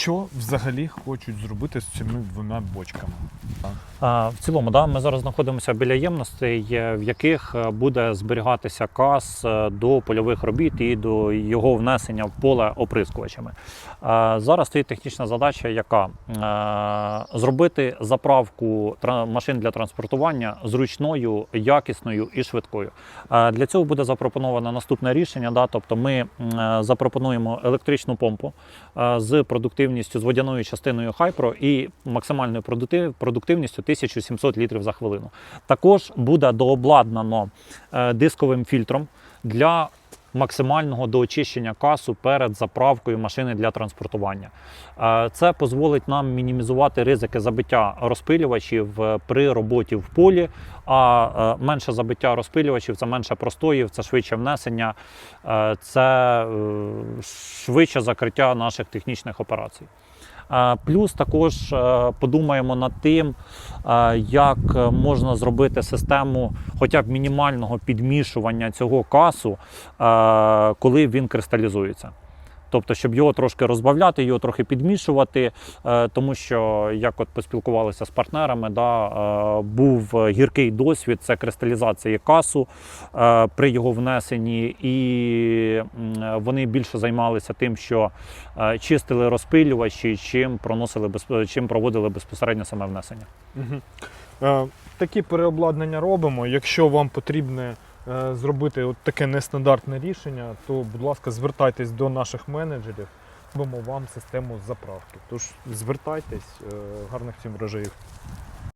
Що взагалі хочуть зробити з цими двома бочками? В цілому, да, ми зараз знаходимося біля ємностей, е, в яких е, буде зберігатися каз е, до польових робіт і до його внесення в поле оприскувачами. Зараз стоїть технічна задача, яка зробити заправку машин для транспортування зручною, якісною і швидкою. Для цього буде запропоновано наступне рішення. Да, тобто ми запропонуємо електричну помпу з продуктивністю з водяною частиною Hypro і максимальною продуктивністю 1700 літрів за хвилину. Також буде дообладнано е, дисковим фільтром для максимального доочищення касу перед заправкою машини для транспортування. Е, Це дозволить нам мінімізувати ризики забиття розпилювачів е, при роботі в полі, а е, менше забиття розпилювачів це менше простоїв, це швидше внесення, це швидше закриття наших технічних операцій. Плюс також е, подумаємо над тим, е, як можна зробити систему хоча б мінімального підмішування цього касу, е, коли він кристалізується. Тобто, щоб його трошки розбавляти, його трохи підмішувати, е, тому що як от поспілкувалися з партнерами, да, е, був гіркий досвід це кристалізації касу е, при його внесенні, і вони більше займалися тим, що чистили розпилювачі, чим проносили чим проводили безпосередньо саме внесення. Такі переобладнання робимо. Якщо вам потрібне зробити от таке нестандартне рішення, то, будь ласка, звертайтесь до наших менеджерів, робимо вам систему заправки. Тож звертайтесь, е, гарних всім врожаїв.